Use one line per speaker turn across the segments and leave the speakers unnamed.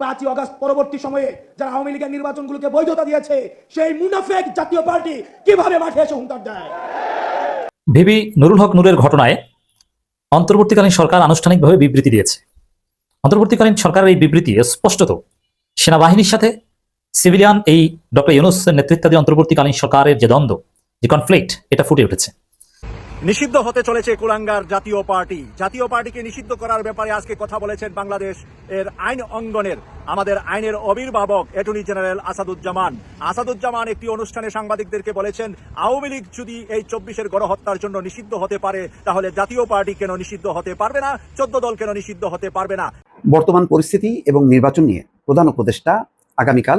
পাঁচই অগস্ট পরবর্তী সময়ে যারা আওয়ামী লীগের নির্বাচনগুলোকে বৈধতা দিয়েছে, সেই মুনাফেক জাতীয় পার্টি কীভাবে মাঠে এসে হুঙ্কার দেয়?
ভিবি নুরুল হক নুরের ঘটনায় অন্তর্বর্তীকালীন সরকার আনুষ্ঠানিকভাবে বিবৃতি দিয়েছে। অন্তর্বর্তীকালীন সরকারের এই বিবৃতি স্পষ্টত সেনাবাহিনীর সাথে সিভিলিয়ান এই ডক্টর ইউনুসের নেতৃত্বাধীন অন্তর্বর্তীকালীন সরকারের যে দ্বন্দ্ব, যে কনফ্লিক্ট, এটা ফুটে উঠেছে।
নিষিদ্ধ হতে চলেছে কুলাঙ্গার জাতীয় পার্টি। জাতীয় পার্টিকে নিষিদ্ধ করার ব্যাপারে আজকে কথা বলেছেন বাংলাদেশ এর আইন অঙ্গনের আমাদের আইনের অভিভাবক অ্যাটর্নি জেনারেল আসাদুজ্জামান। আসাদুজ্জামান একটি অনুষ্ঠানে সাংবাদিকদেরকে বলেছেন, আওয়ামী লীগ যদি এই চব্বিশের গণহত্যার জন্য নিষিদ্ধ হতে পারে, তাহলে জাতীয় পার্টি কেন নিষিদ্ধ হতে পারবে না? চোদ্দ দল কেন নিষিদ্ধ হতে পারবে না?
বর্তমান পরিস্থিতি এবং নির্বাচন নিয়ে প্রধান উপদেষ্টা আগামীকাল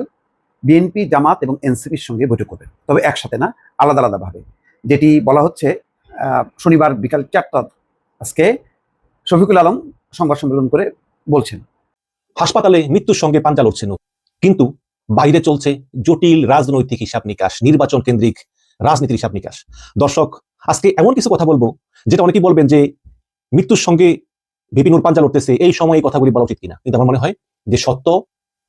বিএনপি, জামাত এবং এনসিপির সঙ্গে বৈঠক করবেন। তবে একসাথে না, আলাদা আলাদাভাবে। যেটি বলা হচ্ছে শনিবার বিকাল চারটা আজকে শফিকুল আলম সংবাদ সম্মেলন করে বলছেন।
হাসপাতালে মৃত্যুর সঙ্গে পাঞ্জা লড়ছেন। কিন্তু বাইরে চলছে জটিল রাজনৈতিক হিসাব নিকাশ নির্বাচন কেন্দ্রিক রাজনীতির হিসাব নিকাশ। দর্শক আজকে এমন কিছু কথা বলব যেটা অনেকেই বলবেন যে মৃত্যুর সঙ্গে বিপিনুর পাঞ্জা লড়তেছে এই সময় এই কথাগুলি বলা উচিত কিনা। কিন্তু আমার মনে হয় যে সত্য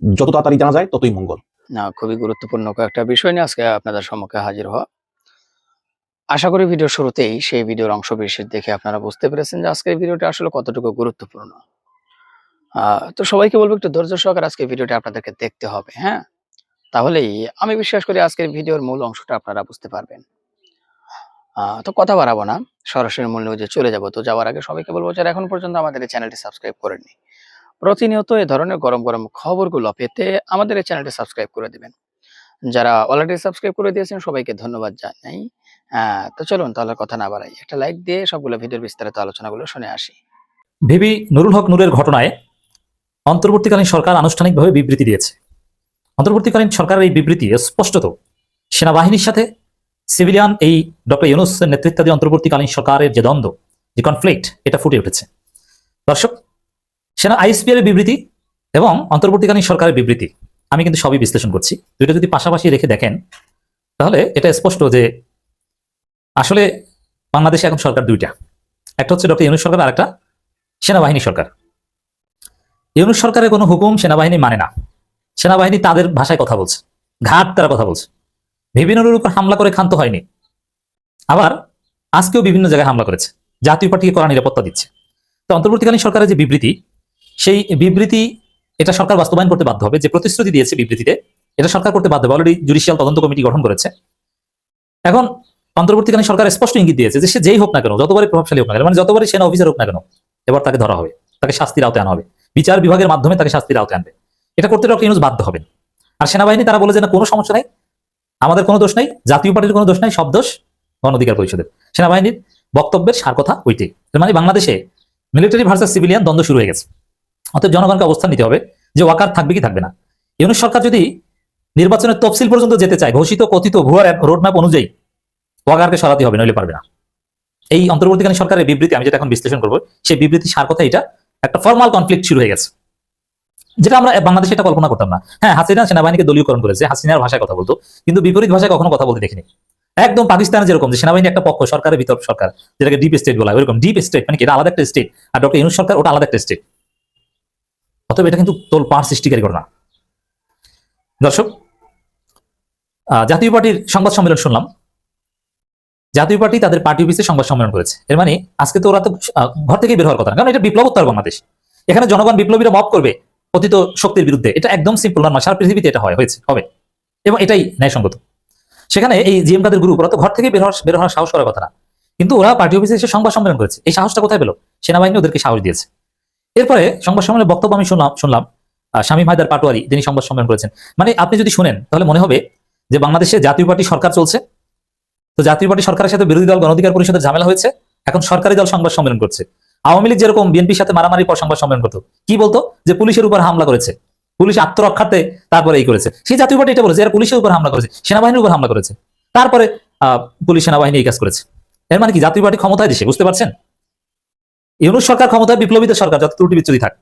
যত তাড়াতাড়ি জানা যায় ততই মঙ্গল।
না খুবই গুরুত্বপূর্ণ কয়েকটা বিষয় নিয়ে আজকে আপনাদের সম্মুখে হাজির হওয়া। আশা করি ভিডিও শুরুতেই সেই ভিডিওর অংশ বিশেষ দেখে আপনারা বুঝতে পেরেছেন যে আজকের ভিডিওটা আসলে কতটুকু গুরুত্বপূর্ণ। তো সবাইকে বলব একটু ধৈর্য সহকারে আজকের ভিডিওটা আপনাদেরকে দেখতে হবে হ্যাঁ? তাহলেই আমি বিশ্বাস করি আজকের ভিডিওর মূল অংশটা আপনারা বুঝতে পারবেন। তো কথা বাড়াবো না, সরাসরি মূল নিউজে চলে যাব। তো যাওয়ার আগে সবাইকে বলব যারা এখন পর্যন্ত আমাদের এই চ্যানেলটি সাবস্ক্রাইব করেননি, প্রতিনিয়ত এই ধরনের গরম গরম খবরগুলো পেতে আমাদের এই চ্যানেলটি সাবস্ক্রাইব করে দেবেন। যারা অলরেডি সাবস্ক্রাইব করে দিয়েছেন সবাইকে ধন্যবাদ জানাই। তো চলুন তাহলে কথা না বাড়াই। একটা লাইক দিয়ে সবগুলো ভিডিওর বিস্তারিত আলোচনাগুলো শুনে আসি।
ভিবি নুরুল হক নুরের ঘটনায় অন্তর্বর্তীকালীন সরকার আনুষ্ঠানিকভাবে বিবৃতি দিয়েছে। অন্তর্বর্তীকালীন সরকারের এই বিবৃতি স্পষ্টত। সেনাবাহিনীর সাথে সিভিলিয়ান এই ডক্টর ইউনুসের নেতৃত্বাধীন অন্তর্বর্তীকালীন সরকারের যে দ্বন্দ্ব, যে কনফ্লিক্ট এটা ফুটে উঠেছে। দর্শক, সেনা আইএসপিআর বিবৃতি এবং অন্তর্বর্তীকালীন সরকারের বিবৃতি, আমি কিন্তু সবই বিশ্লেষণ করছি। দুইটা যদি পাশাপাশি রেখে দেখেন, তাহলে এটা স্পষ্ট যে আসলে বাংলাদেশে এখন সরকার দুইটা। একটা হচ্ছে ডক্টর ইউনুস সরকার আর একটা সেনাবাহিনী সরকার। ইউনুস সরকারের কোনো হুকুম সেনাবাহিনী মানে না। সেনাবাহিনী তাদের ভাষায় কথা বলছে, ঘাট তারা কথা বলছে। বিভিন্নর উপর হামলা করে ক্ষান্ত হয়নি। আবার আজকেও বিভিন্ন জায়গায় হামলা করেছে। জাতীয় পার্টিকে করা নিরাপত্তা দিচ্ছে। তো অন্তর্বর্তীকালীন সরকারের যে বিবৃতি, সেই বিবৃতি এটা সরকার বাস্তবায়ন করতে বাধ্য হবে। যে প্রতিশ্রুতি দিয়েছে বিবৃতিতে, এটা সরকার করতে বাধ্য হবে। অলরেডি জুডিশিয়াল তদন্ত কমিটি গঠন করেছে। এখন অন্তর্বর্তীকালীন সরকার স্পষ্ট ইঙ্গিত দিয়েছে যে সে যেই হোক না কেন, যতবারই প্রভাবশালী হোক না কেন মানে যতবারই সেনা অফিসার হোক না কেন, এবার তাকে ধরা হবে, তাকে শাস্তির আওতায় আনা হবে। বিচার বিভাগের মাধ্যমে তাকে শাস্তির আওতায় আনবে। এটা করতে ডক্টর ইউনুস বাধ্য হবেন। আর সেনাবাহিনী, তারা বলে যে না, কোনো সমস্যা নাই, আমাদের কোনো দোষ নাই, জাতীয় পার্টির কোনো দোষ নাই, সব দোষ গণ অধিকার পরিষদের। সেনাবাহিনীর বক্তব্যের সার কথা ওইটাই মানে বাংলাদেশে মিলিটারি ভার্সাস সিভিলিয়ান দ্বন্দ্ব শুরু হয়ে গেছে। অর্থাৎ জনগণকে অবস্থান নিতে হবে যে ওয়াকার থাকবে কি থাকবে না। ইউনুস সরকার যদি নির্বাচনের তফসিল পর্যন্ত যেতে চায়, ঘোষিত, কথিত ভুয়ার রোডম্যাপ অনুযায়ী ওয়াকারকে সরাতে হবে, নইলে পারবে না। এই অন্তর্বর্তীকালীন সরকারের বিবৃতি আমি যেটা এখন বিশ্লেষণ করব, সেই বিবৃতি সার কথা এটা, একটা ফর্মাল কনফ্লিক্ট শুরু হয়ে গেছে। যেটা আমরা বাংলাদেশে এটা কল্পনা করতাম না। হ্যাঁ হাসিনা সেনাবাহিনীকে দলীয়করণ করেছে, হাসিনার ভাষায় কথা বলতো, কিন্তু বিপরীত ভাষায় কখনো কথা বলতে দেখিনি। একদম পাকিস্তানে যেরকম যে সেনাবাহিনী একটা পক্ষ, সরকারের ভিতর সরকার, যেটাকে ডিপ স্টেট বলা ওরকম ডিপ স্টেট মানে এটা আলাদা একটা স্টেট আর ডক্টর ইউনুস সরকার ওটা আলাদা একটা স্টেট অতএব এটা কিন্তু তোল পার সৃষ্টিকারী ঘটনা। দর্শক জাতীয় পার্টির সংবাদ সম্মেলন শুনলাম। জাতীয় পার্টি তাদের পার্টি অফিসে সংবাদ সম্মেলন করেছে। এর মানে আজকে তো ওরা তো ঘর থেকে বের হওয়ার কথা কারণ এটা বিপ্লবোত্তর বাংলাদেশ। এখানে জনগণ বিপ্লবীরা মপ করবে অতীত শক্তির বিরুদ্ধে। এটা একদম সিম্পল নয় সারা পৃথিবীতে এটা হয়, হয়েছে, হবে। এবং এটাই ন্যায়সঙ্গত। সেখানে এই জিএম কাদের গ্রুপ ওরা তো ঘর থেকে বের হওয়ার বের হওয়ার সাহস করার কথা না। কিন্তু ওরা পার্টি অফিসে এসে সংবাদ সম্মেলন করেছে। এই সাহসটা কোথায় পেল? সেনাবাহিনী ওদেরকে সাহস দিয়েছে। এরপরে সংবাদ সম্মেলনের বক্তব্য আমি শুনলাম শুনলাম শামীম হায়দার পাটোয়ারি, তিনি সংবাদ সম্মেলন করেছেন। মানে আপনি যদি শুনেন, তাহলে মনে হবে যে বাংলাদেশে জাতীয় পার্টি সরকার চলছে তো জাতীয় পার্টি সরকারের সাথে বিরোধী দল গণধিকার পরিষদের ঝামেলা হয়েছে। এখন সরকারি দল সংবাদ সম্মেলন করছে। আওয়ামী লীগ যেরকম বিএনপির সাথে মারামারি পর সংবাদ সম্মেলন করতো, কি বলতো? যে পুলিশের উপর হামলা করেছে। পুলিশ আত্মরক্ষার্থে তারপরে এই করেছে। সেই জাতীয় পার্টি এটা বলেছে, এরা পুলিশের উপর হামলা করেছে, সেনাবাহিনীর উপর হামলা করেছে। তারপরে পুলিশ সেনাবাহিনী এই কাজ করেছে। এর মানে কি? জাতীয় পার্টি ক্ষমতায় দেশে, বুঝতে পারছেন? ইউনুস সরকার ক্ষমতায়, বিপ্লবীদের সরকার, যত ত্রুটি বিচ্যুতি থাক।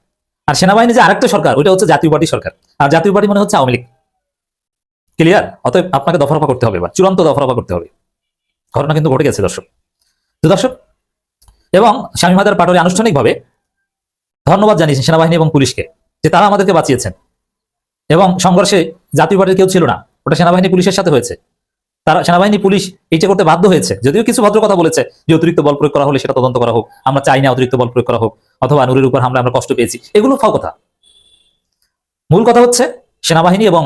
আর সেনাবাহিনী যে আরেকটা সরকার, ওইটা হচ্ছে জাতীয় পার্টি সরকার। আর জাতীয় পার্টি মানে হচ্ছে আওয়ামী লীগ। ক্লিয়ার অতএব আপনাকে দফারফা করতে হবে বা চূড়ান্ত দফারফা করতে হবে। ঘটনা কিন্তু ঘটে গেছে, দর্শক। তো দর্শক, এবং স্বামী মাদার পাটোয়ারি আনুষ্ঠানিকভাবে ধন্যবাদ জানিয়েছেন সেনাবাহিনী এবং পুলিশকে যে তারা আমাদেরকে বাঁচিয়েছেন। এবং সংঘর্ষে জাতীয় পার্টির কেউ ছিল না, ওটা সেনাবাহিনী পুলিশের সাথে হয়েছে। তারা, সেনাবাহিনী পুলিশ এইটা করতে বাধ্য হয়েছে। যদিও কিছু ভদ্র কথা বলেছে যে অতিরিক্ত বল প্রয়োগ করা হলে সেটা তদন্ত করা হোক, আমরা চাই না অতিরিক্ত বল প্রয়োগ করা হোক, অথবা নুরের উপর হামলা আমরা কষ্ট পেয়েছি। এগুলো ফাও কথা। মূল কথা হচ্ছে সেনাবাহিনী এবং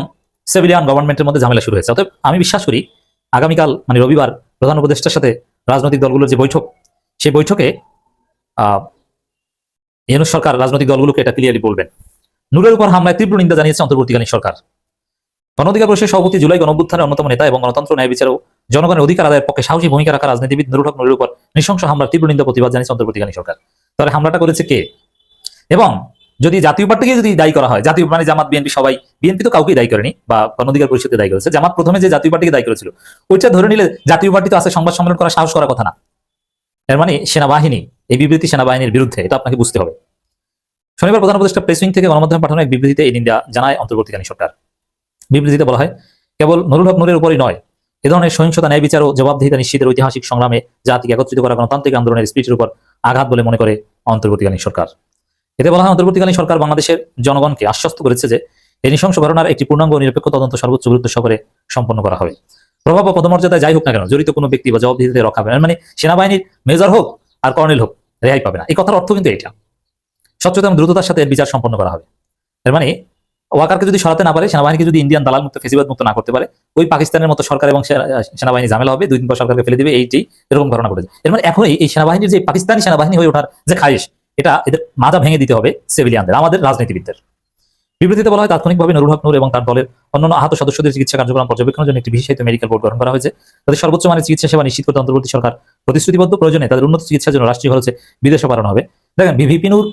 সিভিলিয়ান গভর্নমেন্টের মধ্যে ঝামেলা শুরু হয়েছে। অতএব আমি বিশ্বাস করি, আগামীকাল মানে রবিবার প্রধান উপদেষ্টার সাথে রাজনৈতিক দলগুলোর যে বৈঠক, সেই বৈঠকে ইউনুস সরকার রাজনৈতিক দলগুলোকে এটা ক্লিয়ারলি বলবেন। নূরের উপর হামলায় তীব্র নিন্দা জানিয়েছে অন্তর্বর্তীকালীন সরকার। গণঅধিকার পরিষদের সভাপতি জুলাই গণঅভ্যুত্থানের অন্যতম নেতা এবং গণতন্ত্র ন্যায় বিচার ও জনগণের অধিকার আদায়ের পক্ষে সাহসী ভূমিকা রাখা রাজনীতিবিদ নুরুল হক নুরের উপর নৃশংস হামলার তীব্র নিন্দা প্রতিবাদ জানিয়েছে অন্তর্বর্তীকালীন সরকার। তাহলে হামলাটা করেছে কে? এবং যদি জাতীয় পার্টিকে যদি দায়ী করা হয়, জাতীয় মানে জামাত, বিএনপি সবাই, বিএনপি তো কাউকেই দায়ী করেনি বা গণঅধিকার পরিষদকে দায়ী করেছে। জামাত প্রথমে যে জাতীয় পার্টিকে দায়ী করেছিল, ওইটা ধরে নিলে জাতীয় পার্টি তো আছে, সংবাদ সম্মেলন করার সাহস করার কথা না। এর মানে সেনাবাহিনী, এই বিবৃতি সেনাবাহিনীর বিরুদ্ধে, এটা আপনাকে বুঝতে হবে। শনিবার প্রধান উপদেষ্টা প্রেস থেকে গণমাধ্যমে পাঠানো এক বিবৃতিতে এই নিন্দা জানায় অন্তর্বর্তীকালীন সরকার। বিবৃতিতে বলা হয়, কেবল নুরুল হক নুরের উপরই নয়, এ ধরনের সহিংসতা, ন্যায় বিচার ও জবাবদিহিতা নিশ্চিতের ঐতিহাসিক সংগ্রামে জাতিকে একত্রিত করা গণতান্ত্রিক আন্দোলনের স্পিচের উপর আঘাত বলে মনে করে অন্তর্বর্তীকালীন সরকার। এতে বলা হয়, অন্তর্বর্তীকালীন সরকার বাংলাদেশের জনগণকে আশ্বস্ত করেছে যে এই নৃশংস ঘটনার একটি পূর্ণাঙ্গ নিরপেক্ষ তদন্ত সর্বোচ্চ গুরুত্ব সহকারে সম্পন্ন করা হবে। প্রভাব ও পদমর্যাদায় যাই হোক না কেন, জড়িত কোনো ব্যক্তি বা জবাবদিহিতে রক্ষা না। মানে সেনাবাহিনীর মেজর হোক আর কর্নেল হোক, রেহাই পাবে না। এই কথার অর্থ কিন্তু এটা এবং দ্রুততার সাথে এর বিচার সম্পন্ন করা হবে। এর মানে ওয়াকারকে যদি সরাতে না পারে, সেনাবাহিনীকে যদি ইন্ডিয়ান দালাল মুক্ত ফেসিবাদ মুক্ত না করতে পারে, ওই পাকিস্তানের মতো সরকার এবং সেনাবাহিনী ঝামেলা হবে, দুই দিন পর সরকারকে ফেলে দিবে এইটাই এরকম ঘটনা ঘটেছে। এর মানে এখনই এই সেনাবাহিনীর যে পাকিস্তানি সেনাবাহিনী হয়ে ওঠার যে খায়েশ এটা এদের মাজা ভেঙে দিতে হবে সিভিলিয়ানদের আমাদের রাজনীতিবিদদের। বিবৃতিতে বলা হয় তাৎক্ষণিকভাবে নুরুল হক নূর এবং তার দলের অন্যান্য আহত সদস্যদের চিকিৎসা কার্যক্রম পর্যবেক্ষণের জন্য একটি বিশেষায়িত মেডিকেল বোর্ড গঠন করা হয়েছে। তাদের সর্বোচ্চ মানের চিকিৎসা সেবা নিশ্চিত করতে অন্তর্বর্তী সরকার প্রতিশ্রুতিবদ্ধ। প্রয়োজনে তাদের উন্নত চিকিৎসার জন্য রাষ্ট্রীয় খরচে বিদেশে পাঠানো হবে। দেখেন ভিপি নূর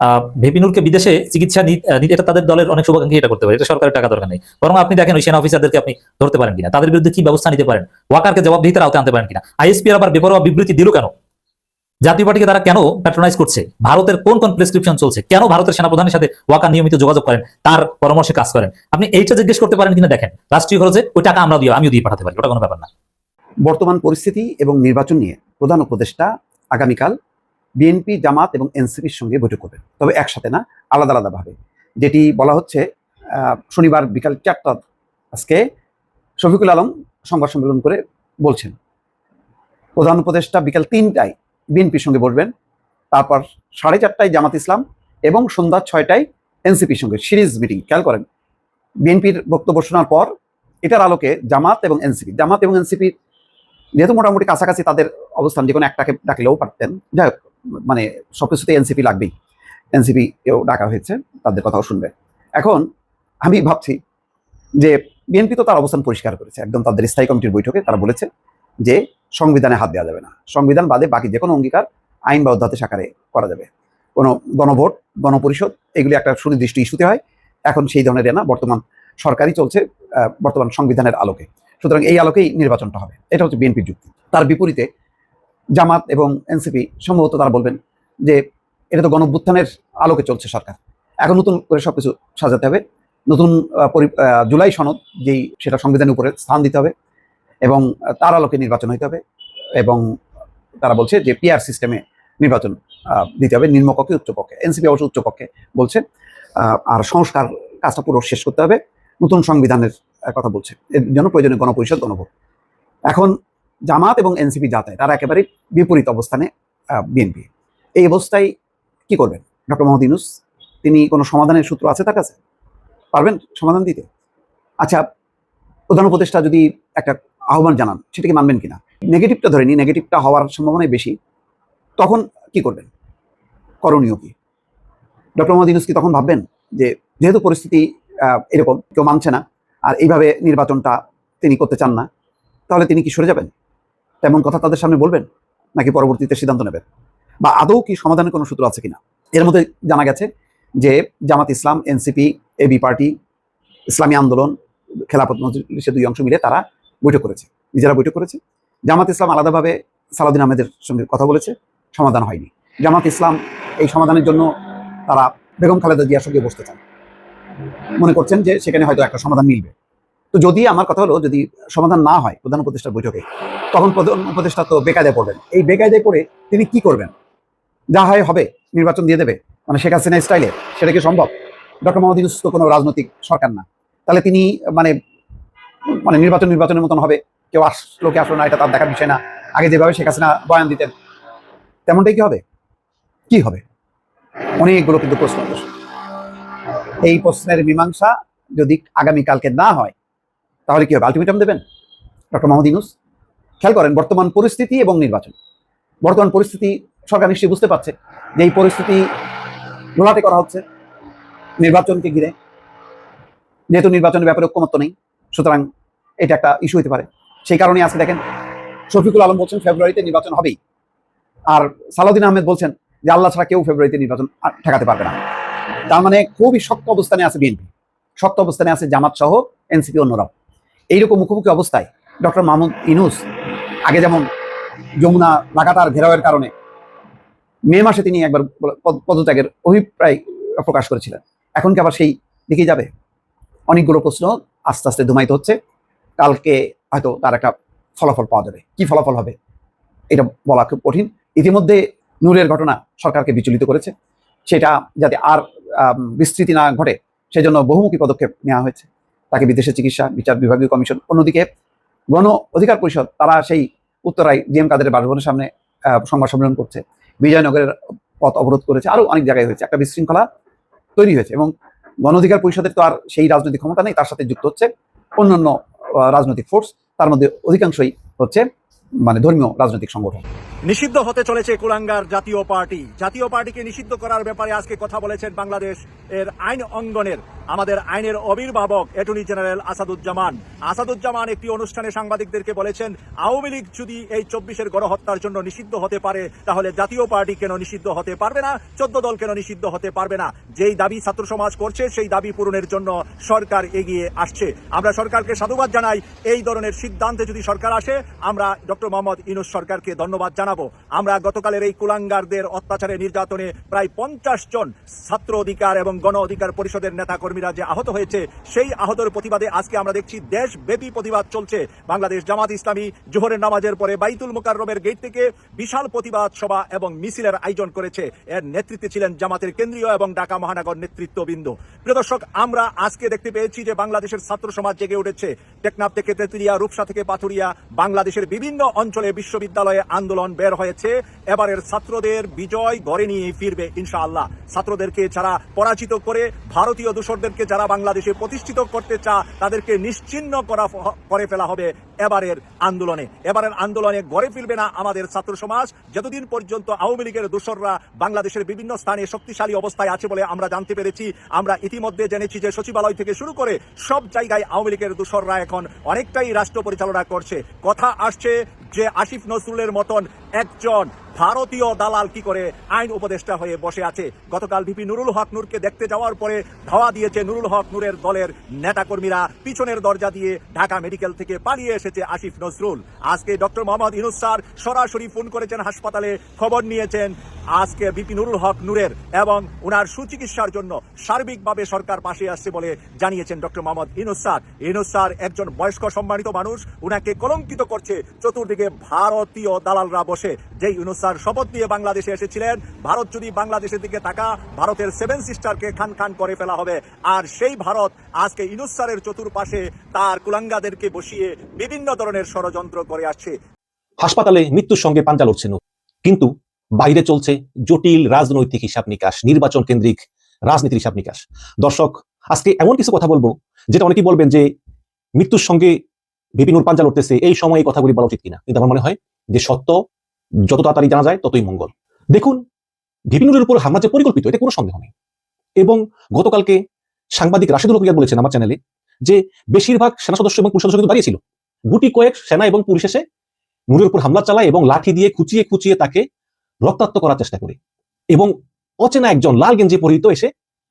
আহ, ভিপি নূরকে বিদেশে চিকিৎসা নিতে এটা তাদের দলের অনেক শুভাকাঙ্ক্ষী এটা করতে পারে। এটা সরকারের টাকা দরকার নেই। বরং আপনি দেখেন ওই সেনা অফিসারদেরকে আপনি ধরতে পারেন কিনা? তাদের বিরুদ্ধে কি ব্যবস্থা নিতে পারেন? ওয়াকারকে জবাবদিহিতার আওতায় আনতে পারেন কিনা? আইএসপি আবার বেপরোয়া বিবৃতি দিল কেন? জাতীয় পার্টিকে তারা কেন প্যাট্রোনাইজ করছে? ভারতের কোন কোন প্রেসক্রিপশন চলছে? কেন ভারতের সেনাপ্রধানের সাথে ওয়াকার নিয়মিত যোগাযোগ করেন? তার পরামর্শে কাজ করেন। আপনি এইটা জিজ্ঞেস করতে পারেন কিনা দেখেন। রাষ্ট্রীয় খরচে ওই টাকা আমরা দিয়ে আমিও দিয়ে পাঠাতে পারি। ওটা কোনো ব্যাপার না।
বর্তমান পরিস্থিতি এবং নির্বাচন নিয়ে প্রধান উপদেষ্টা আগামীকাল বিএনপি, জামাত এবং এনসিপির সঙ্গে বৈঠক করবেন তবে একসাথে না, আলাদা আলাদাভাবে। যেটি বলা হচ্ছে শনিবার বিকাল চারটা আজকে শফিকুল আলম সংবাদ সম্মেলন করে বলছেন। প্রধান উপদেষ্টা বিকাল তিনটায় বিএনপির সঙ্গে বসবেন। তারপর সাড়ে চারটায় জামাত ইসলাম এবং সন্ধ্যা ছয়টায় এনসিপির সঙ্গে সিরিজ মিটিং, খেয়াল করেন। বিএনপির বক্তব্য শোনার পর এটার আলোকে জামাত এবং এনসিপি, জামাত এবং এনসিপি যেহেতু মোটামুটি কাছাকাছি তাদের অবস্থান, যে কোনো একটাকে ডাকলেও পারতেন। যাই হোক মানে সবকিছুতে এনসিপি লাগবেই। এনসিপি কেও ডাকা হয়েছে, তাদের কথাও শুনবে। এখন আমি ভাবছি যে বিএনপি তো তার অবস্থান পরিষ্কার করেছে, একদম তাদের স্থায়ী কমিটির বৈঠকে তারা বলেছে যে সংবিধানে হাত দেওয়া যাবে না। সংবিধান বাদে বাকি যে কোনো অঙ্গীকার আইন বা অধ্যাদেশ আকারে করা যাবে। কোনো গণভোট, গণপরিষদ, এগুলি একটা সুনির্দিষ্ট ইস্যুতে হয়। এখন সেই ধরনের না, বর্তমান সরকারই চলছে বর্তমান সংবিধানের আলোকে। সুতরাং এই আলোকেই নির্বাচনটা হবে। এটা হচ্ছে বিএনপির যুক্তি। তার বিপরীতে জামাত এবং এনসিপি সম্ভবত তারা বলবেন যে এটা তো গণভ্যুত্থানের আলোকে চলছে সরকার। এখন নতুন করে সব কিছু সাজাতে হবে। নতুন জুলাই সনদ যেই সেটা সংবিধানের উপরে স্থান দিতে হবে। এবং তার আলোকে নির্বাচন হইতে হবে এবং তারা বলছে যে পিআর সিস্টেমে নির্বাচন দিতে হবে নিম্নকক্ষে উচ্চপক্ষে এনসিপি অবশ্য উচ্চপক্ষে বলছে আর সংস্কার কাজটা পুরো শেষ করতে হবে। নতুন সংবিধানের কথা বলছে। এর জন্য প্রয়োজনীয় গণপরিষদ, গণভোট। এখন জামাত এবং এনসিপি যাতায় তারা একেবারে বিপরীত অবস্থানে বিএনপি এই অবস্থায় কি করবেন? ডক্টর মোহাম্মদ ইউনুস, তিনি কোনো সমাধানের সূত্র আছে তার কাছে? পারবেন সমাধান দিতে? আচ্ছা প্রধান উপদেষ্টা যদি একটা আহ্বান জানান সেটাকে মানবেন কিনা? নেগেটিভটা ধরে নি নেগেটিভটা হওয়ার সম্ভাবনাই বেশি। তখন কি করবেন? করণীয় কি? ডক্টর মোহাম্মদ ইউনুস কি তখন ভাববেন যে, যেহেতু পরিস্থিতি এরকম, কেউ মানছে না, আর এইভাবে নির্বাচনটা তিনি করতে চান না, তাহলে তিনি কি সরে যাবেন? তেমন কথা তাদের সামনে বলবেন, নাকি পরবর্তীতে সিদ্ধান্ত নেবেন? বা আদৌ কি সমাধানের কোনো সূত্র আছে কিনা? এর মধ্যে জানা গেছে যে, Jamaat Islam, NCP, AB party, Islami Andolan, Khelafat মজলিসের দুই অংশ মিলে তারা বৈঠক করেছে। নিজেরা বৈঠক করেছে। জামাত ইসলাম আলাদাভাবে সালাউদ্দিন আহমেদের সঙ্গে কথা বলেছে, সমাধান হয়নি। জামাত ইসলাম এই সমাধানের জন্য তারা বেগম খালেদা জিয়ার সঙ্গে বসতে চান মনে করছেন যে সেখানে হয়তো একটা সমাধান মিলবে। তো যদি আমার কথা হলো, যদি সমাধান না হয় প্রধান উপদেষ্টার বৈঠকে, তখন প্রধান উপদেষ্টা তো বেকায়দায় পড়বেন। এই বেকায়দায় পড়ে তিনি কি করবেন? যা হয় হবে, নির্বাচন দিয়ে দেবে। মানে শেখ হাসিনা স্টাইলে সেটা কি সম্ভব? ডক্টর মোহাম্মদ ইউনুস তো কোনো রাজনৈতিক সরকার না। তাহলে তিনি মানে মানে নির্বাচন নির্বাচনের মতন হবে। কেউ আসলো কে আসলো না, এটা তার দেখার বিষয় না। আগে যেভাবে শেখ হাসিনা বয়ান দিতেন, তেমনটাই কি হবে? কি হবে? অনেকগুলো কিন্তু প্রশ্ন এই প্রশ্নের মীমাংসা যদি আগামীকালকে না হয়, তাহলে কি হবে? আলটিমেটাম দেবেন? ডক্টর মোহাম্মদ ইউনুস, খেয়াল করেন, বর্তমান পরিস্থিতি এবং নির্বাচন। বর্তমান পরিস্থিতি সরকার নিশ্চয়ই বুঝতে পারছে যে এই পরিস্থিতি ঘোলাটে করা হচ্ছে, নির্বাচনকে ঘিরে। যেহেতু নির্বাচনের ব্যাপারে ঐক্যমত্য নেই সুতরাং এটা একটা ইস্যু হতে পারে। সেই কারণে আজকে দেখেন শফিকুল আলম বলছেন ফেব্রুয়ারিতে নির্বাচন হবেই। আর সালাউদ্দিন আহমেদ বলছেন যে আল্লাহ ছাড়া কেউ ফেব্রুয়ারিতে নির্বাচন ঠেকাতে পারবে না। তার মানে খুবই শক্ত অবস্থানে আছে বিএনপি। শক্ত অবস্থানে আছে জামাত সহ এনসিপি অন্যরাও। এইরকম মুখোমুখি অবস্থায় ডক্টর মাহমুদ ইনুস আগে যেমন যমুনা, লাগাতার ঘেরাওয়ের কারণে মে মাসে তিনি একবার পদত্যাগের অভিপ্রায় প্রকাশ করেছিলেন। এখন কি আবার সেই দিকেই যাবে? অনেকগুলো প্রশ্ন আস্তে আস্তে ধুমায়িত হচ্ছে। কালকে হয়তো তার একটা ফলাফল পাওয়া যাবে। কি ফলাফল হবে? এটা বলা খুব কঠিন। ইতিমধ্যে নূরের ঘটনা সরকারকে বিচলিত করেছে। সেটা যাতে আর বিস্তৃতি না ঘটে, সেজন্য বহুমুখী পদক্ষেপ নেওয়া হয়েছে। তাকে বিদেশে চিকিৎসা, বিচার বিভাগীয় কমিশন, অন্যদিকে গণ অধিকার পরিষদ, তারা সেই উত্তরায় জিএম কাদের বাসভবনের সামনে সংবাদ সম্মেলন করছে। বিজয়নগরের পথ অবরোধ করেছে। আরও অনেক জায়গায় হয়েছে। একটা বিশৃঙ্খলা তৈরি হয়েছে এবং গণ অধিকার পরিষদের তো আর সেই রাজনৈতিক ক্ষমতা নেই, তার সাথে যুক্ত হচ্ছে অন্যান্য রাজনৈতিক ফোর্স তার মধ্যে অধিকাংশই হচ্ছে মানে ধর্মীয় রাজনৈতিক সংগঠন।
নিষিদ্ধ হতে চলেছে কুলাঙ্গার জাতীয় পার্টি। জাতীয় পার্টিকে নিষিদ্ধ করার ব্যাপারে আজকে কথা বলেছেন বাংলাদেশ এর আইন অঙ্গনের আমাদের আইনের অবির্ভাবক অ্যাটর্নি জেনারেল আসাদুজ্জামান। আসাদুজ্জামান একটি অনুষ্ঠানে সাংবাদিকদেরকে বলেছেন, আওয়ামী লীগ যদি এই চব্বিশের গণহত্যার জন্য নিষিদ্ধ হতে পারে, তাহলে জাতীয় পার্টি কেন নিষিদ্ধ হতে পারবে না? চোদ্দ দল কেন নিষিদ্ধ হতে পারবে না? যেই দাবি ছাত্র সমাজ করছে, সেই দাবি পূরণের জন্য সরকার এগিয়ে আসছে। আমরা সরকারকে সাধুবাদ জানাই। এই ধরনের সিদ্ধান্তে যদি সরকার আসে, আমরা ডক্টর মোহাম্মদ ইনুস সরকারকে ধন্যবাদ জানাব। আমরা গতকালের এই কুলাঙ্গারদের অত্যাচারে নির্যাতনে প্রায় পঞ্চাশ জন ছাত্র অধিকার এবং গণ অধিকার পরিষদের নেতাকর্মীরা যে আহত হয়েছে, সেই আহতের প্রতিবাদে আজকে আমরা দেখছি দেশব্যাপী প্রতিবাদ চলছে। বাংলাদেশ জামাত ইসলামী জোহরের নামাজের পরে বাইতুল মোকাররমের গেট থেকে বিশাল প্রতিবাদ সভা এবং মিছিলের আয়োজন করেছে। এর নেতৃত্বে ছিলেন জামাতের কেন্দ্রীয় এবং ঢাকা মহানগর নেতৃত্ববৃন্দ। প্রিয় দর্শক, আমরা আজকে দেখতে পেয়েছি যে বাংলাদেশের ছাত্র সমাজ জেগে উঠেছে। টেকনাফ থেকে তেতুলিয়া, রূপসা থেকে পাথুরিয়া, বাংলাদেশের বিভিন্ন অঞ্চলে বিশ্ববিদ্যালয়ে আন্দোলন বের হয়েছে। এবারের ছাত্রদের বিজয় গড়ে নিয়ে ফিরবে ইনশাআল্লাহ। ছাত্রদেরকে যারা পরাজিত করে ভারতীয় দূষরদেরকে যারা বাংলাদেশে প্রতিষ্ঠিত করতে চা তাদেরকে নিশ্চিন্ন করা করে ফেলা হবে এবারের আন্দোলনে। এবারের আন্দোলনে গড়ে ফিরবে না আমাদের ছাত্র সমাজ। যতদিন পর্যন্ত আওয়ামী লীগের দোসররা বাংলাদেশের বিভিন্ন স্থানে শক্তিশালী অবস্থায় আছে বলে আমরা জানতে পেরেছি, আমরা ইতিমধ্যে জেনেছি যে সচিবালয় থেকে শুরু করে সব জায়গায় আওয়ামী লীগের দোসররা এখন অনেকটাই রাষ্ট্র পরিচালনা করছে। কথা আসছে যে আসিফ নজরুলের মতন একজন ভারতীয় দালাল কি করে আইন উপদেষ্টা হয়ে বসে আছে? গতকাল ভিপি নুরুল হক নূরকে দেখতে যাওয়ার পরে ধাওয়া দিয়েছে নুরুল হক নূরের দলের নেতাকর্মীরা। পিছনের দরজা দিয়ে ঢাকা মেডিকেল থেকে পালিয়ে এসেছে আসিফ নজরুল। আজকে ডক্টর মোহাম্মদ ইনুস স্যার সরাসরি ফোন করেছেন, হাসপাতালে খবর নিয়েছেন আজকে বিপি নুরুল হক নূরের এবং উনার সুচিকিৎসার জন্য সার্বিকভাবে সরকার পাশে আসছে বলে জানিয়েছেন doctor Mohammad Yunus sir. Yunus sir একজন বয়স্ক সম্মানিত মানুষ, উনাকে কলঙ্কিত করছে। চতুর্দিকে ভারতীয় দালালরা বসে যেই ইনুস স্যার শপথ নিয়ে বাংলাদেশে এসেছিলেন, ভারত যদি বাংলাদেশের দিকে তাকা ভারতের সেভেন সিস্টারকে খান খান করে ফেলা হবে। আর সেই ভারত আজকে ইনুস স্যারের চতুর্পাশে তার কুলাঙ্গাদেরকে বসিয়ে বিভিন্ন ধরনের ষড়যন্ত্র করে আসছে।
হাসপাতালে মৃত্যুর সঙ্গে পাঞ্জা লড়ছেন। কিন্তু বাইরে চলছে জটিল রাজনৈতিক হিসাব নিকাশ, নির্বাচন কেন্দ্রিক রাজনীতির হিসাব নিকাশ। দর্শক, আজকে এমন কিছু কথা বলব, যেটা অনেকেই বলবেন যে মৃত্যুর সঙ্গে বিপিনুর পাঞ্জা লড়তেছে, এই সময় এই কথাগুলি বলা উচিত কিনা। কিন্তু আমার মনে হয় যে সত্য যত তাড়াতাড়ি জানা যায়, ততই মঙ্গল। দেখুন বিপিনুরের উপর হামলা যে পরিকল্পিত, এতে কোনো সন্দেহ নেই। এবং গতকালকে সাংবাদিক রাশেদুল হকিয়ার বলেছেন আমার চ্যানেলে যে বেশিরভাগ সেনা সদস্য এবং পুলিশ সদস্য কিন্তু দাঁড়িয়েছিল গুটি কয়েক সেনা এবং পুলিশ এসে নুরের উপর হামলা চালায় এবং লাঠি দিয়ে খুচিয়ে খুচিয়ে তাকে রক্তাক্ত করার চেষ্টা করে। এবং অচেনা একজন লাল গেঞ্জি পরিহিত এসে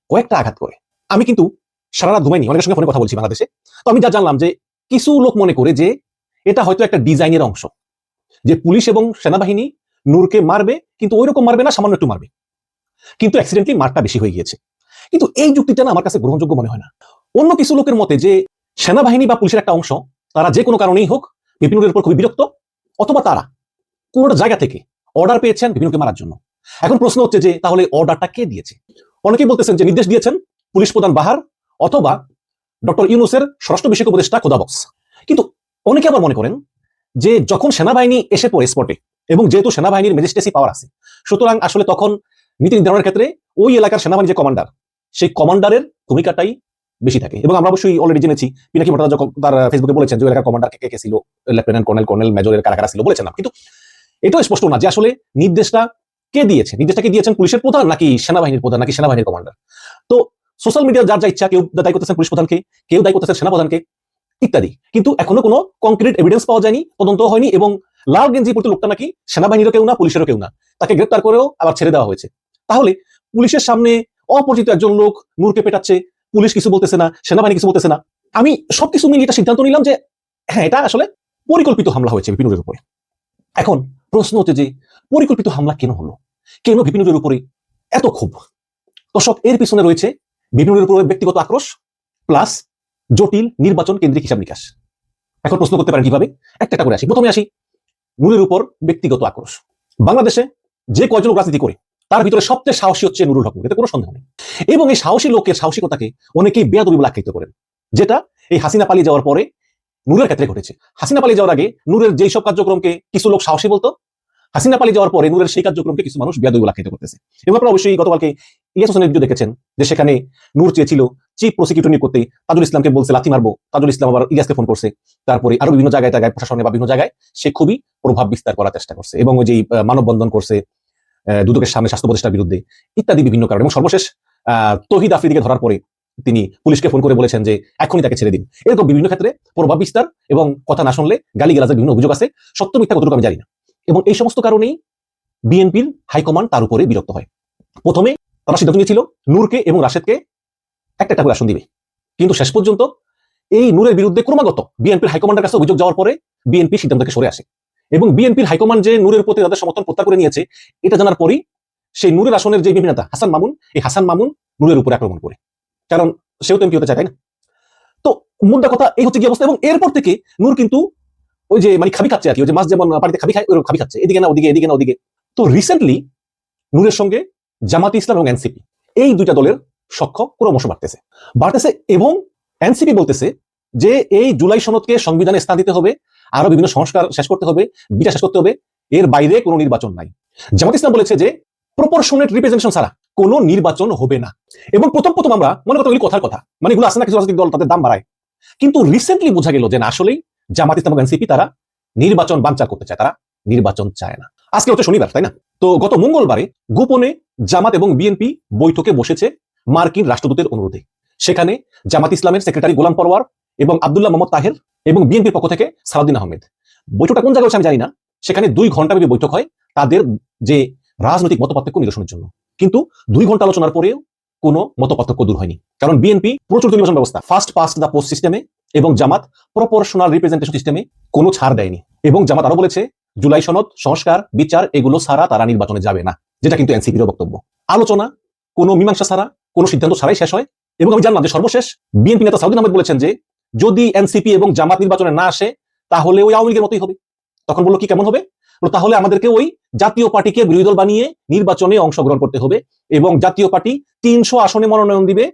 কয়েকটা আঘাত করে। আমি কিন্তু সারা রাত ঘুমাইনি, অনেকের সঙ্গে ফোনে কথা বলছি বাংলাদেশে। তো আমি যা জানলাম যে কিছু লোক মনে করে যে এটা হয়তো একটা ডিজাইনের অংশ। যে পুলিশ এবং সেনাবাহিনী নূরকে মারবে, কিন্তু ওই রকম মারবে না, সামান্য একটু মারবে। কিন্তু অ্যাক্সিডেন্টলি মারটা বেশি হয়ে গিয়েছে। কিন্তু এই যুক্তিটা না আমার কাছে গ্রহণযোগ্য মনে হয় না। অন্য কিছু লোকের মতে যে সেনাবাহিনী বা পুলিশের একটা অংশ, তারা যে কোনো কারণেই হোক বিপিনুরের উপর খুবই বিরক্ত, অথবা তারা কোনোটা জায়গা থেকে অর্ডার পেয়েছেন বিপিনুকে মারার জন্য। এখন প্রশ্ন হচ্ছে যে, তাহলে অর্ডারটা কে দিয়েছে? অনেকেই বলতেছেন যে নির্দেশ দিয়েছেন পুলিশ প্রধান বাহার অথবা ডক্টর ইউনুসের স্বরাষ্ট্র বিষয়ক উপদেষ্টা খোদাবক্স কিন্তু অনেকে আবার মনে করেন যে যখন সেনাবাহিনী এসে পড়ে স্পটে এবং যেহেতু সেনাবাহিনীর ম্যাজিস্ট্রেসি পাওয়ার আছে, সুতরাং আসলে তখন নীতি নির্ধারণের ক্ষেত্রে ওই এলাকার সেনাবাহিনী যে কমান্ডার সেই কমান্ডারের ভূমিকাটাই বেশি থাকে। এবং আমরা অবশ্যই অলরেডি জেনেছি, পিনাকি ভট্টাচার্য তার ফেসবুকে বলেছেন যে এলাকার কমান্ডার কে কে ছিল লেফটেন্যান্ট কর্নেল কর্নেল মেজরের কারা কারা ছিল বলেছেন না কিন্তু এটাও স্পষ্ট না যে আসলে নির্দেশটা কে দিয়েছে? নির্দেশটা কে দিয়েছেন পুলিশের প্রধান নাকি সেনাবাহিনীর প্রধান, নাকি সেনাবাহিনীর কমান্ডার তো সোশ্যাল মিডিয়া যার যা ইচ্ছা, কেউ দায়ী করতেছেন পুলিশ প্রধানকে, কেউ দায়ী করতেছেন সেনাপ্রধানকে ইত্যাদি। কিন্তু এখনও কোনো কংক্রিট এভিডেন্স পাওয়া যায়নি, তদন্ত হয়নি এবং লাল গেঞ্জি পড়তে লোকটা নাকি সেনাবাহিনীরও কেউ না, পুলিশেরও কেউ না। তাকে গ্রেপ্তার করেও আবার ছেড়ে দেওয়া হয়েছে। তাহলে পুলিশের সামনে অপরিচিত একজন লোক নূরকে পেটাচ্ছে, পুলিশ কিছু বলতেছে না, সেনাবাহিনী কিছু বলতেছে না। আমি সবকিছু মিলিয়ে এটা সিদ্ধান্ত নিলাম যে হ্যাঁ এটা আসলে পরিকল্পিত হামলা হয়েছে বিপিনুরের উপরে। এখন প্রশ্ন হচ্ছে যে, পরিকল্পিত হামলা কেন হলো? কেন বিপিনুরের উপরে এত ক্ষোভ? দর্শক, এর পিছনে রয়েছে বিপিনুরের উপরে ব্যক্তিগত আক্রোশ প্লাস জটিল নির্বাচন কেন্দ্রিক হিসাব নিকাশ। এখন প্রশ্ন করতে পারেন কীভাবে? একটা করে আসি। প্রথমে আসি নুরের উপর ব্যক্তিগত আক্রোশ। বাংলাদেশে যে কয়জন রাজনীতি করে, তার ভিতরে সবচেয়ে সাহসী হচ্ছে নুরুল হক। এতে কোনো সন্দেহ নেই। এবং এই সাহসী লোকের সাহসিকতাকে অনেকেই বেয়াদবি বলে আখ্যায়িত করেন, যেটা এই হাসিনা পালিয়ে যাওয়ার পরে নূরের ক্ষেত্রে ঘটেছে। হাসিনা পালিয়ে যাওয়ার আগে নূরের যেই সব কার্যক্রমকে কিছু লোক সাহসী বলতো, হাসিনা পালিয়ে যাওয়ার পরে নূরের সেই কার্যক্রমকে কিছু মানুষ বেয়াদবি বলে আখ্যায়িত করতেছে। এবং আপনারা অবশ্যই গতকালকে ইলিয়াস হোসেনের ভিডিও দেখেছেন, যে সেখানে নূর চেয়েছিল চিফ প্রসিকিউটর নিয়োগ করতে তাজুল ইসলামকে বলছে, লাথি মারবো। তাজুল ইসলাম আবার ইলিয়াসকে ফোন করছে। তারপরে আরও বিভিন্ন জায়গায় জায়গায়, প্রশাসনে বা বিভিন্ন জায়গায় সে খুবই প্রভাব বিস্তার করার চেষ্টা করছে এবং ওই যে মানববন্ধন করছে দুদকের সামনে স্বাস্থ্য উপদেষ্টার বিরুদ্ধে ইত্যাদি বিভিন্ন কারণে। এবং সর্বশেষ তহিদ আফ্রিদিকে ধরার পরে তিনি পুলিশকে ফোন করে বলেছেন যে, এখনই তাকে ছেড়ে দিন। এরকম বিভিন্ন ক্ষেত্রে প্রভাব বিস্তার এবং কথা না শুনলে গালি গালাজের বিভিন্ন অভিযোগ আছে, সত্য মিথ্যা কতটুকু আমি জানি না। এবং এই সমস্ত কারণেই বিএনপির হাইকমান্ড তার উপরে বিরক্ত হয়। প্রথমে তারা সিদ্ধান্ত নিয়েছিল নূরকে এবং রাশেদকে একটা একটা করে আসন দিবে। কিন্তু শেষ পর্যন্ত এই নূরের বিরুদ্ধে ক্রমাগত বিএনপির হাইকমান্ডের কাছে অভিযোগ যাওয়ার পরে বিএনপি সিদ্ধান্ত থেকে সরে আসে। এবং বিএনপির হাইকমান্ড যে নূরের প্রতি তাদের সমর্থন প্রত্যাহার করে নিয়েছে, এটা জানার পরই সেই নূরের আসনের যে বিভিন্ন হাসান মামুন, এই হাসান মামুন নূরের উপরে আক্রমণ করে। কারণ সেও তো এমপি হতে চায়, তাই না? তো মুদ্রা কথা, এই হচ্ছে কি অবস্থা। এবং এরপর থেকে নূর কিন্তু ওই যে মানে খাবি খাচ্ছে আর কি, ওই যে মাছ যেমন পানিতে খাবি খায় ওরকম খাবি খাচ্ছে। এদিকে না, ওদিকে, এদিকে না, ওদিকে। তো রিসেন্টলি নূরের সঙ্গে জামাতি ইসলাম এবং এনসিপি এই দুইটা দলের সখ্য ক্রমশ বাড়তেছে। বাড়তেছে এবং এনসিপি বলতেছে যে এই জুলাই সনদকে সংবিধানে স্থান দিতে হবে আরও বিভিন্ন সংস্কার শেষ করতে হবে বিচার শেষ করতে হবে, এর বাইরে কোনো নির্বাচন নাই। জামাত ইসলাম বলেছে যে প্রপোর্শনেট রিপ্রেজেন্টেশন ছাড়া কোনো নির্বাচন হবে না। এবং প্রথম প্রথম আমরা মনে করতে ওগুলি কথার কথা মানে এগুলো আসে না কিছু রাজনৈতিক দল, তাদের দাম বাড়ায়। কিন্তু রিসেন্টলি বোঝা গেল যে না, আসলেই জামাত ইসলাম এনসিপি তারা নির্বাচন বাঞ্চার করতে চায়, তারা নির্বাচন চায় না। আজকে হচ্ছে শনিবার, তাই না? তো গত মঙ্গলবারে গোপনে জামাত এবং বিএনপি বৈঠকে বসেছে মার্কিন রাষ্ট্রদূতের অনুরোধে। সেখানে জামাত ইসলামের সেক্রেটারি গোলাম পরওয়ার এবং আবদুল্লাহ মোহাম্মদ তাহের এবং বিএনপির পক্ষ থেকে সালাউদ্দিন আহমেদ। বৈঠকটা কোন জায়গায় আমি জানি না। সেখানে দুই ঘণ্টা ব্যাপী বৈঠক হয় তাদের যে রাজনৈতিক মতপার্থক্য নিরসনের জন্য। কিন্তু দুই ঘণ্টা আলোচনার পরেও কোনো মতপার্থক্য দূর হয়নি। কারণ বিএনপি প্রচুর নির্বাচন ব্যবস্থা ফার্স্ট পাস্ট দ্য পোস্ট সিস্টেমে এবং জামাত প্রপোর্শনাল রিপ্রেজেন্টেশন সিস্টেমে কোনো ছাড় দেয়নি। এবং জামাত আরও বলেছে, জুলাই সনদ, সংস্কার, বিচার এগুলো ছাড়া তারা নির্বাচনে যাবে না, যেটা কিন্তু এনসিপির বক্তব্য। আলোচনা কোনো মীমাংসা ছাড়া কোনো সিদ্ধান্ত ছাড়াই শেষ হয়। এবং আমি জানলাম যে সর্বশেষ বিএনপি নেতা সাউদ্দিন আহমেদ বলেছেন যে, যদি এনসিপি এবং জামাত নির্বাচনে না আসে, তাহলে ওই আওয়ামী লীগের মতোই হবে। তখন বলল, কি কেমন হবে? তাহলে আমাদেরকে ওই জাতীয় পার্টিকে বিরোধী দল বানিয়ে নির্বাচনে অংশগ্রহণ করতে হবে এবং জাতীয় পার্টি তিনশো আসনে মনোনয়ন দিবে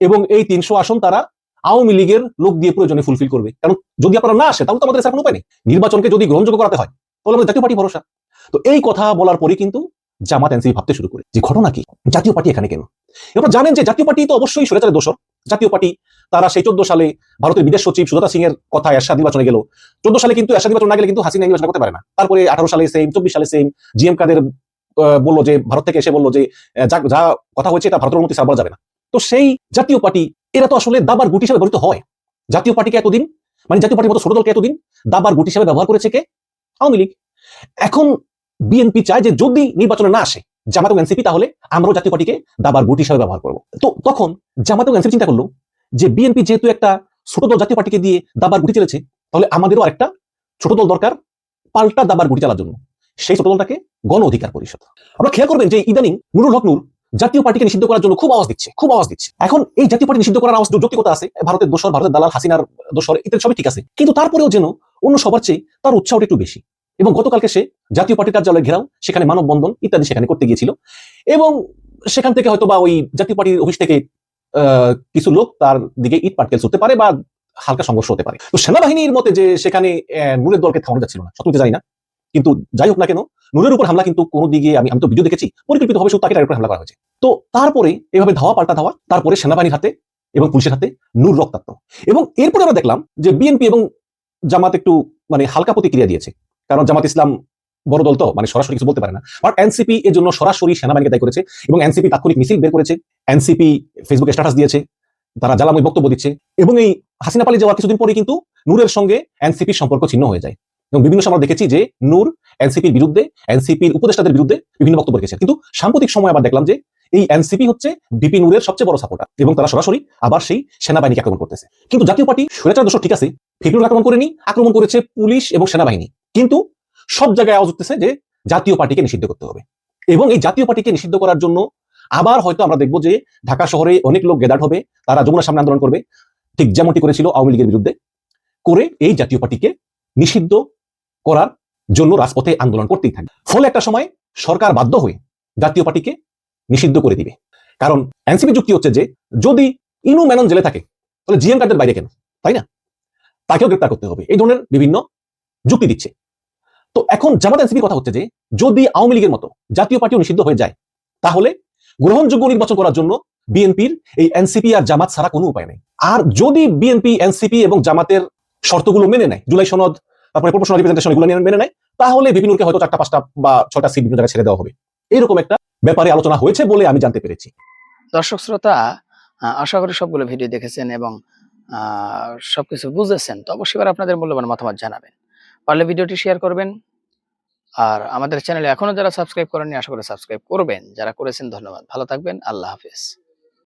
এবং এই তিনশো আসন তারা আওয়ামী লীগের লোক দিয়ে প্রয়োজনে ফুলফিল করবে। কারণ যদি আপনারা না আসে, তাহলে তো আমাদের কোনো উপায় নেই। নির্বাচনকে যদি গ্রহণযোগ্য করাতে হয়, তাহলে আমাদের জাতীয় পার্টি ভরসা। তো এই কথা বলার পরে কিন্তু জামাত এনসিপি ভাবতে শুরু করে। যে ঘটনা কি? জাতীয় পার্টি এখানে কেন? এবার জানেন যে জাতীয় পার্টি তো অবশ্যই সরেচারের দোষর। জাতীয় পার্টি, তারা সেই চোদ্দ সালে ভারতের বিদেশ সচিব সুজাতা সিং এর কথা এরশাদ নির্বাচনে গেল। চোদ্দ সালে কিন্তু এরশাদ নির্বাচন না গেলে কিন্তু হাসিনা নির্বাচন করতে পারে না। তারপরে আঠারো সালে সেম চব্বিশ সালে সেম জিএম কাদের বলল যে, ভারত থেকে এসে বলল যে যা যা কথা হয়েছে এটা ভারতের অনুমতি ছাড়া বলা যাবে না। তো সেই জাতীয় পার্টি, এরা তো আসলে দাবার গুটি হিসেবে গঠিত হয়। জাতীয় পার্টিকে এতদিন মানে জাতীয় পার্টির মতো ছোট দলকে এতদিন দাবার গুটি হিসেবে ব্যবহার করেছে কে? আওয়ামী লীগ। এখন বিএনপি চায় যে যদি নির্বাচনে না আসে জামাত এবং এনসিপি তাহলে আমরাও জাতীয় পার্টিকে দাবার গুটি হিসাবে ব্যবহার করব। তো তখন জামাত এবং এনসিপি চিন্তা করল যে বিএনপি যেহেতু একটা ছোট দল জাতীয় পার্টিকে দিয়ে দাবার গুটি চলেছে, তাহলে আমাদেরও আরেকটা ছোট দল দরকার পাল্টা দাবার গুটি চালার জন্য। সেই ছোট দলটাকে গণ অধিকার পরিষদ। আমরা খেয়াল করবেন যে ইদানিং নুরুল হক নূর জাতীয় পার্টিকে নিষিদ্ধ করার জন্য খুব আওয়াজ দিচ্ছে, খুব আওয়াজ দিচ্ছে। এখন এই জাতীয় পার্টি নিষিদ্ধ করার আওয়াজ যৌক্তিকতা আছে, ভারতের দোষর ভারতের দালাল, হাসিনার দোষর ইত্যাদি সবই ঠিক আছে। কিন্তু তারপরেও যেন অন্য সবার চেয়ে তার উৎসাহটা একটু বেশি। এবং গতকালকে সে জাতীয় পার্টির কার্যালয় ঘেরাও, সেখানে মানববন্ধন ইত্যাদি সেখানে করতে গিয়েছিল। এবং সেখান থেকে হয়তো বা ওই জাতীয় পার্টির অফিস থেকে কিছু লোক তার দিকে ইট পাটকেল ছুটতে পারে বা হালকা সংঘর্ষ হতে পারে। তো সেনাবাহিনীর মতে যে সেখানে নূরের দলকে থামানো যাচ্ছিল না, সত্যি জানি না। কিন্তু যাই হোক না কেন, নূরের উপর হামলা কিন্তু কোনো দিকে আমি আমি তো ভিডিও দেখেছি, পরিকল্পিতভাবে শুধু তাকে উপর হামলা করা হয়েছে। তো তারপরে এভাবে ধাওয়া পাল্টা ধাওয়া, তারপরে সেনাবাহিনীর হাতে এবং পুলিশের হাতে নূর রক্তাক্ত। এবং এরপরে আমরা দেখলাম যে বিএনপি এবং জামাত একটু মানে হালকা প্রতিক্রিয়া দিয়েছে। কারণ জামাত ইসলাম বড় দল তো মানে সরাসরি কিছু বলতে পারে না। বাট এনসিপি এর জন্য সরাসরি সেনাবাহিনীকে দায়ী করেছে এবং এনসিপি তাৎক্ষণিক মিছিল বের করেছে। এনসিপি ফেসবুকে স্ট্যাটাস দিয়েছে, তারা জ্বালাময় বক্তব্য দিচ্ছে এবং এই হাসিনা পালিয়ে যাওয়ার কিছুদিন পরে কিন্তু নূরের সঙ্গে এনসিপির সম্পর্ক ছিন্ন হয়ে যায়। এবং বিভিন্ন সময় দেখেছি যে নূর এনসিপির বিরুদ্ধে এনসিপির উপদেষ্টাদের বিরুদ্ধে বিভিন্ন বক্তব্য রেখেছে। কিন্তু সাম্প্রতিক সময় আবার দেখলাম যে এই এনসিপি হচ্ছে বিপি নূরের সবচেয়ে বড় সাপোর্টার এবং তারা সরাসরি আবার সেই সেনাবাহিনীকে আক্রমণ করতেছে। কিন্তু জাতীয় পার্টি স্বৈরাচার দর্শক ঠিক আছে ফেব্রুয়ারি আক্রমণ করেনি, আক্রমণ করেছে পুলিশ এবং সেনাবাহিনী। কিন্তু সব জায়গায় আওয়াজ উঠতেছে যে জাতীয় পার্টিকে নিষিদ্ধ করতে হবে। এবং এই জাতীয় পার্টিকে নিষিদ্ধ করার জন্য আবার হয়তো আমরা দেখব যে ঢাকা শহরে অনেক লোক গেদার হবে, তারা যমুনার সামনে আন্দোলন করবে। ঠিক যেমনটি করেছিল আওয়ামী লীগের বিরুদ্ধে। করে এই জাতীয় পার্টিকে নিষিদ্ধ করার জন্য রাজপথে আন্দোলন করতেই থাকবে। ফলে একটা সময় সরকার বাধ্য হয়ে জাতীয় পার্টিকে নিষিদ্ধ করে দিবে। কারণ এনসিপি যুক্তি হচ্ছে যে যদি ইনু মেনন জেলে থাকে, তাহলে জিএম কার্ডের বাইরে কেন? তাই না? তাকেও গ্রেপ্তার করতে হবে। এই ধরনের বিভিন্ন যুক্তি দিচ্ছে। তো এখন জামাত এনসিপির কথা হচ্ছে যে, যদি আওয়ামী লীগের মতো জাতীয় পার্টিও নিষিদ্ধ হয়ে যায়, তাহলে গ্রহণযোগ্য নির্বাচন করার জন্য বিএনপির এই এনসিপি আর জামাত ছাড়া কোনো উপায় নেই। আর যদি বিএনপি, এনসিপি এবং জামাতের শর্তগুলো মেনে নেয়, জুলাই সনদ মেনে নেয়, তাহলে বিপিনুরকে হয়তো চারটা, পাঁচটা বা ছটা সিট বিভিন্ন ছেড়ে দেওয়া হবে। এরকম একটা ব্যাপারে আলোচনা হয়েছে বলে আমি জানতে পেরেছি।
দর্শক শ্রোতা আশা করি সবগুলো ভিডিও দেখেছেন এবং সবকিছু বুঝেছেন। তো অবশ্যই আপনাদের মূল্যবান মতামত জানাবেন। পারলে ভিডিওটি শেয়ার করবেন। আর আমাদের চ্যানেলে এখনও যারা সাবস্ক্রাইব করেননি, আশা করে সাবস্ক্রাইব করবেন। যারা করেছেন, ধন্যবাদ। ভালো থাকবেন। আল্লাহ হাফেজ।